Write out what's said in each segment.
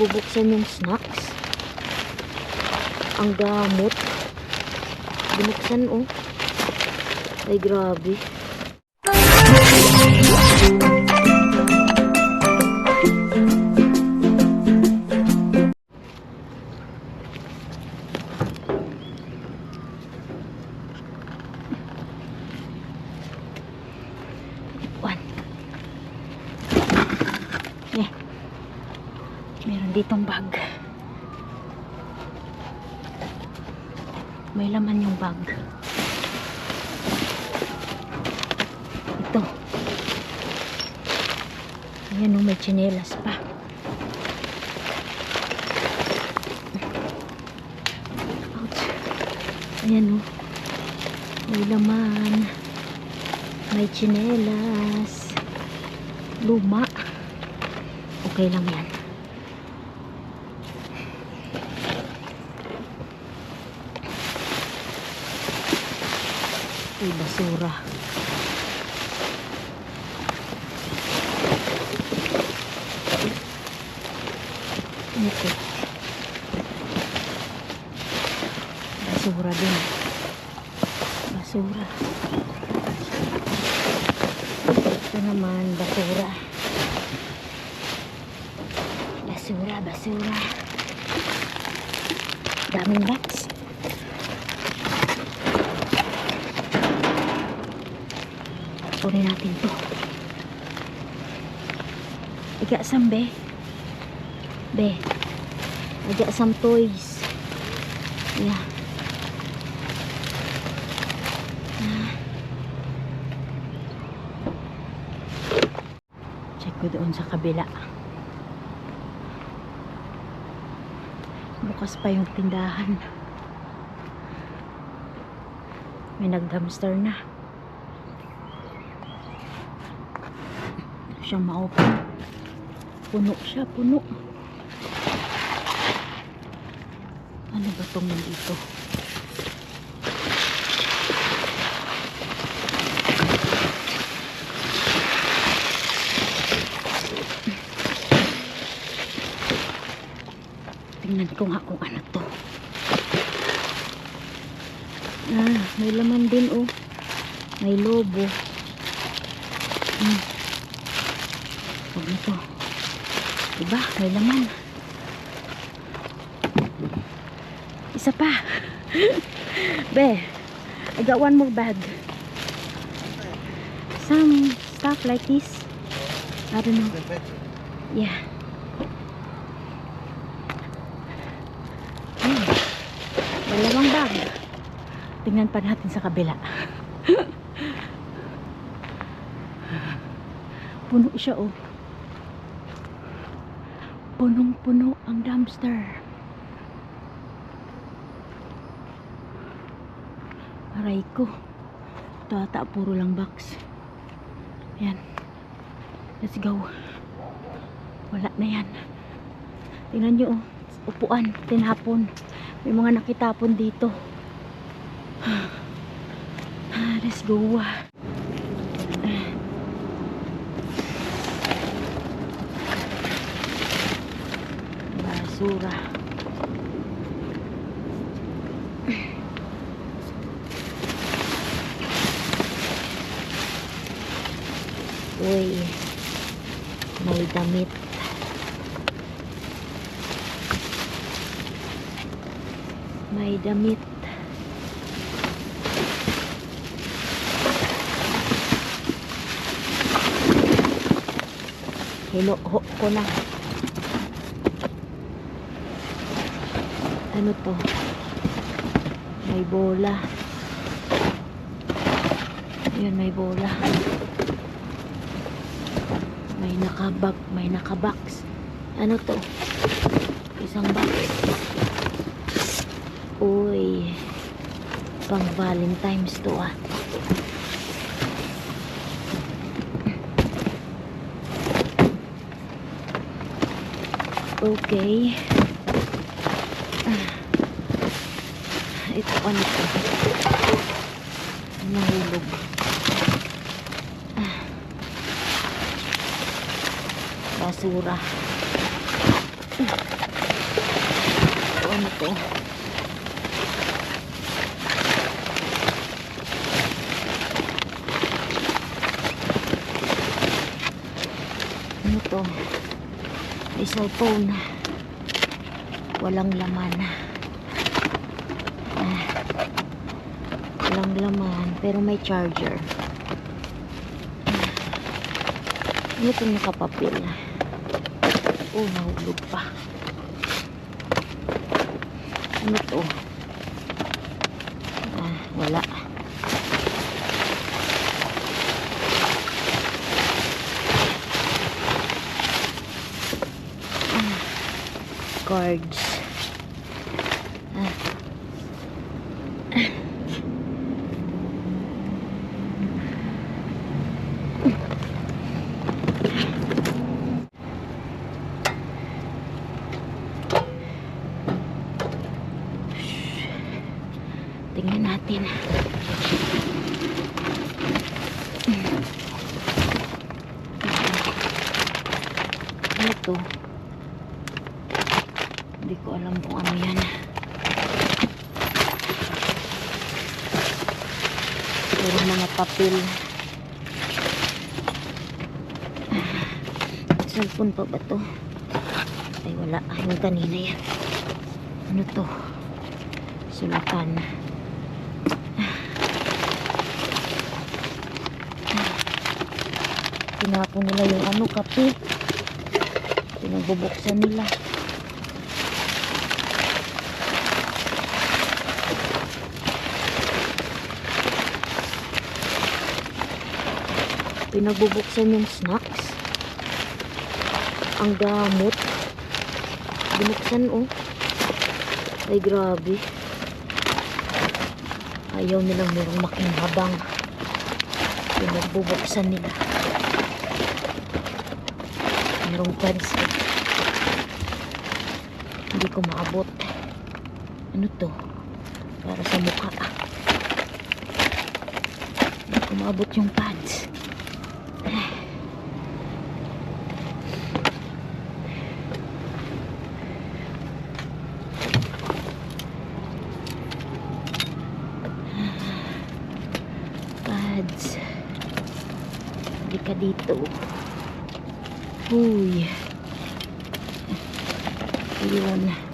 bubuksan yung snacks. Ang gamot. Binuksan oh. Ay grabe. May laman yung bag. Ito. Ayan o, may tsinelas pa. Ouch. Ayan o. May laman. May tsinelas. Luma. Okay lang yan. Ay, basura. Ito. Basura din. Basura. Ito naman, basura. Basura, basura. Daming box. Kunin natin to. Iga some be. Be. Iga some toys. Yeah. Ah. Check ko doon sa kabila. Bukas pa yung tindahan. May nag-dumpster na. Siyang ma-open. Puno siya, puno. Ano ba itong nandito? Tingnan ko nga kung ano to. Ah, may laman din oh. May lobo. Hmm. Huwag na to. Diba? May laman. Isa pa. Be, I got one more bag. Some stuff like this. I don't know. Yeah. Ayun. Dalawang bag. Tingnan pa natin sa kabila. Puno siya oh. Punong-puno ang dumpster. Aray ko. Ito ata puro lang box. Yan. Let's go. Wala na yan. Tingnan nyo oh. Upuan. Tinapon. May mga nakitapon dito. Ah, Let's go. Basura. Uy. May damit. May damit. Hinuho ko na. Ano to? May bola. Ayan, may bola. May nakabag, may nakabox. Ano to? Isang box. Uy. Pang Valentine's to ah. Okay. Ito ano to? Nahulog. Ah. Basura. Ano to? Ano to? May cellphone. Walang laman. Ah. Walang laman, pero may charger. Ano itong nakapapil? Oh, nahulog pa. Ano to? Ah, wala. Ah, cards. Ah. Tingnan natin. Ano to? Hindi ko alam kung ano yan. Pero mga papel. Cellphone pa ba to? Ay wala. Yung kanina yan. Ano to? Sulatan. Tinapon nila yung ano, kape. Pinagbubuksan nila. Pinagbubuksan yung snacks. Ang gamot. Binuksan oh. Ay grabe. Ayaw nilang merong makinabang. Pinagbubuksan nila. Merong pansit. Hindi ko maabot. Ano to? Para sa mukha. Hindi ko maabot yung pads. Pads. Hindi ka dito. Uy. Yun.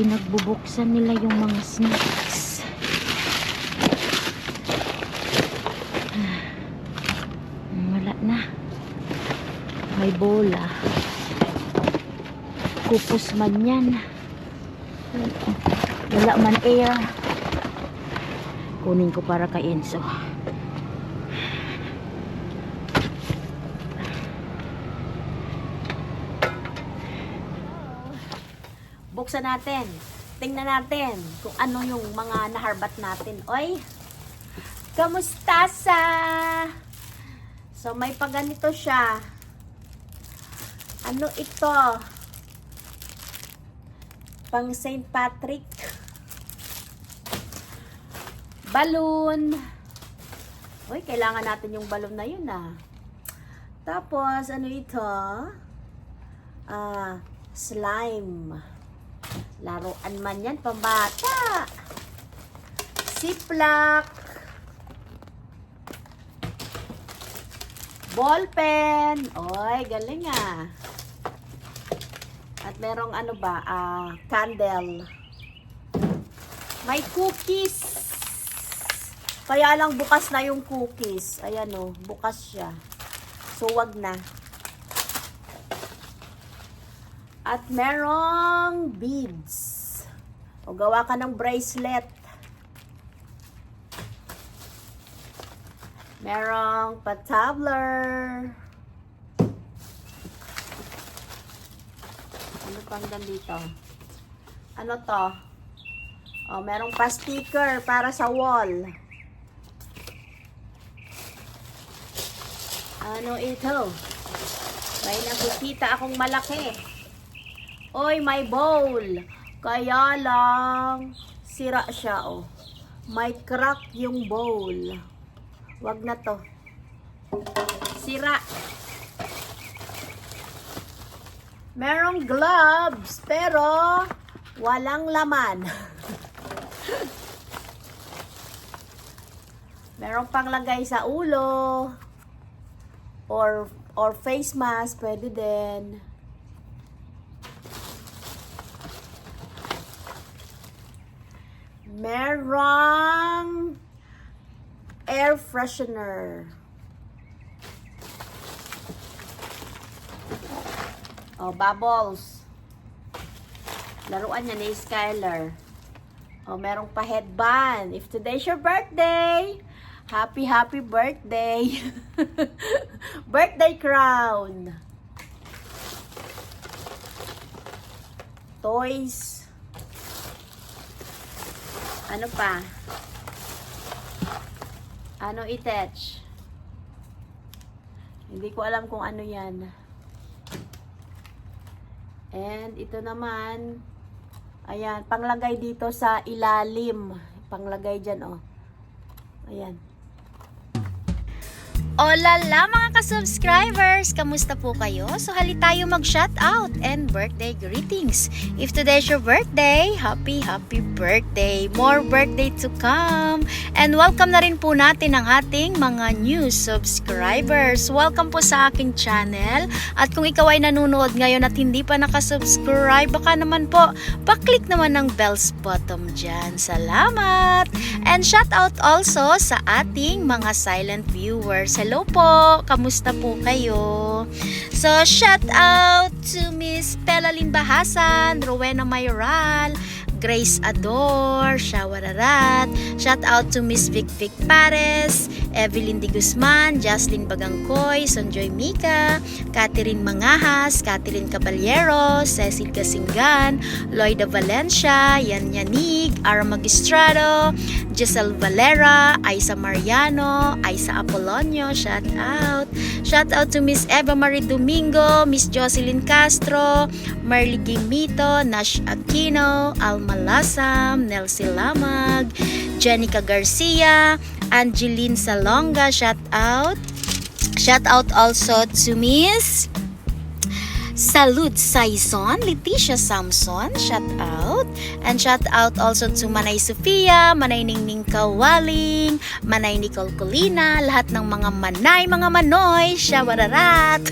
Pinagbubuksan nila yung mga snacks. Wala na. May bola. Kupos man yan. Wala man air. Kunin ko para kay Enzo. Buksan natin. Tingnan natin kung ano yung mga naharbat natin. Oy, kamusta sa? So, may paganito siya. Ano ito? Pang St. Patrick. Balloon. Uy, kailangan natin yung balloon na yun ah. Tapos, ano ito? Ah, slime. Laruan man yan, pambata. Ziploc. Ballpen. Oy, galing ah. At merong ano ba, ah, candle. May cookies. Kaya lang bukas na yung cookies. Ayan oh, bukas siya. So, wag na. At merong beads. O gawa ka ng bracelet. Merong patabler. Ano pang dito? Ano to? O, merong pa-sticker para sa wall. Ano ito? May nakikita akong malaki. Oy, may bowl. Kaya lang, sira siya, oh. May crack yung bowl. Wag na to. Sira. Merong gloves, pero walang laman. Merong panglagay sa ulo or or face mask, pwede din. Merong air freshener. Oh, bubbles. Laruan niya ni Skylar. Oh, merong pa headband. If today's your birthday, happy, happy birthday. birthday crown. Toys. Ano pa? Ano attach? Hindi ko alam kung ano yan. And ito naman, ayan, panglagay dito sa ilalim. Panglagay dyan, oh. Ayan. Olala mga ka-subscribers! Kamusta po kayo? So hali tayo mag-shoutout and birthday greetings. If today's your birthday, happy happy birthday! More birthday to come! And welcome na rin po natin ang ating mga new subscribers. Welcome po sa aking channel. At kung ikaw ay nanonood ngayon at hindi pa nakasubscribe, baka naman po, paklik naman ng bells button dyan. Salamat! And shoutout also sa ating mga silent viewers. Hello po! Kamusta po kayo? So, shout out to Miss Pelalyn Bahasan, Rowena Mayoral, Grace Ador, Shawararat. Shout out to Miss Vic Vic Pares, Evelyn Di Guzman, Jocelyn Bagangkoy, Sonjoy Mika, Catherine Mangahas, Catherine Caballero, Cecil Gasingan, Lloyda Valencia, Yan Yanig, Ara Magistrado, Giselle Valera, Aisa Mariano, Aisa Apolonio, shout out. Shout out to Miss Eva Marie Domingo, Miss Jocelyn Castro, Marley Gimito, Nash Aquino, Alma Lasam, Nelsie Lamag, Jenica Garcia, Angeline Salonga, shout out. Shout out also to Miss Salud Saison, Leticia Samson, shout out. And shout out also to Manay Sofia, Manay Ningning Kawaling, Manay Nicole Colina, lahat ng mga manay, mga manoy, shawararat.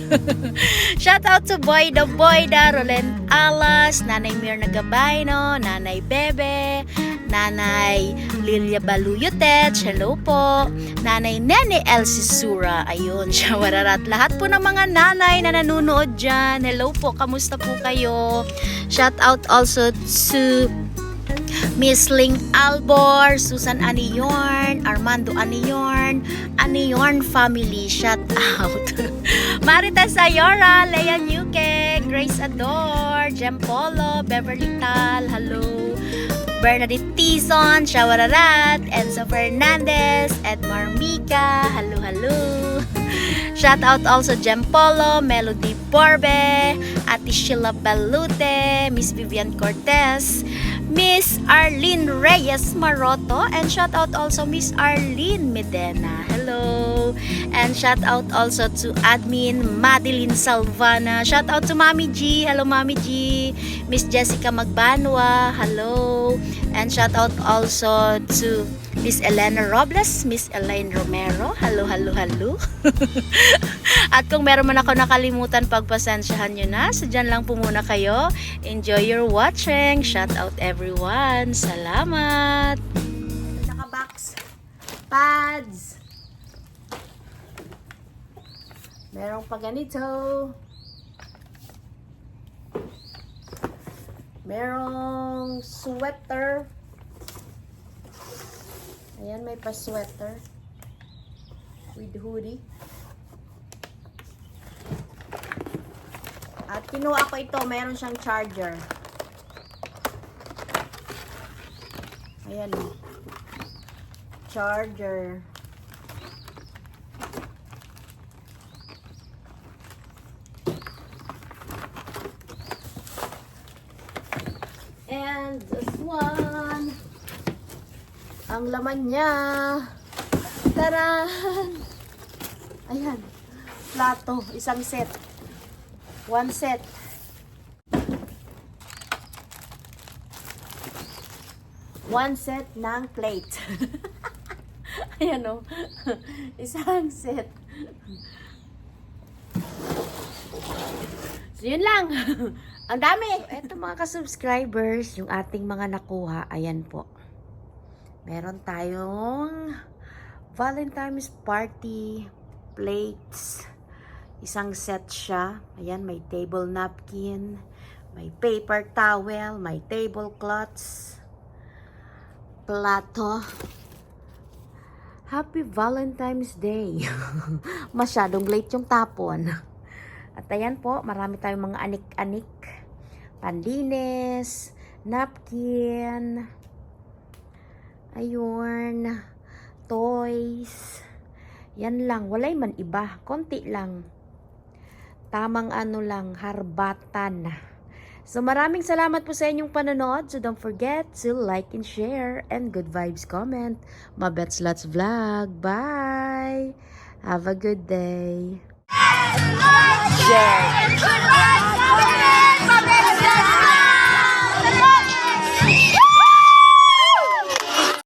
shout out to Boy the Boyda, Roland Alas, Nanay Mirna Gabayno, Nanay Bebe, Nanay Lilia Baluyotech, hello po. Nanay Nene Elsie Sura, ayun, shawararat. Lahat po ng mga nanay na nanonood dyan, hello po, kamusta po kayo? Shout out also to Miss Ling Albor, Susan Aniyorn, Armando Aniyorn, Aniyorn family, shout out. Marita Sayora, Lea Nuke, Grace Ador, Jem Polo, Beverly Tal, hello. Bernadette Tizon, Shawararat, Enzo Fernandez, Edmar Mika, hello, hello. Shout out also Jem Polo, Melody Borbe, Ate Sheila Balute, Miss Vivian Cortez, Miss Arlene Reyes Maroto, and shout out also Miss Arlene Medena. Hello. And shout out also to admin Madeline Salvana. Shout out to Mami G. Hello Mami G. Miss Jessica Magbanwa. Hello. And shout out also to Miss Elena Robles, Miss Elaine Romero. Hello, hello, hello. At kung meron man ako nakalimutan, pagpasensyahan nyo na. So, dyan lang po muna kayo. Enjoy your watching. Shout out everyone. Salamat. Naka-box. Pads. Merong pa ganito. Merong sweater. Ayan, may pa sweater. With hoodie. At kinuha ko ito, meron siyang charger. Ayan o. Charger. And this one. Ang laman niya. Taran! Ayan. Plato. Isang set. One set. One set ng plate. Ayan o. Isang set. So, yun lang. Ang dami. Ito mga ka-subscribers, yung ating mga nakuha, ayan po. Meron tayong Valentine's Party plates. Isang set siya. Ayan, may table napkin, may paper towel, may tablecloths, plato. Happy Valentine's Day. Masyadong late yung tapon. At ayan po, marami tayong mga anik-anik. Pandines, napkin, ayun, toys. Yan lang, walay man iba, konti lang. Tamang ano lang, harbatan. So maraming salamat po sa inyong panonood. So don't forget to like and share and good vibes comment. Mabets Lots Vlog. Bye! Have a good day. Share.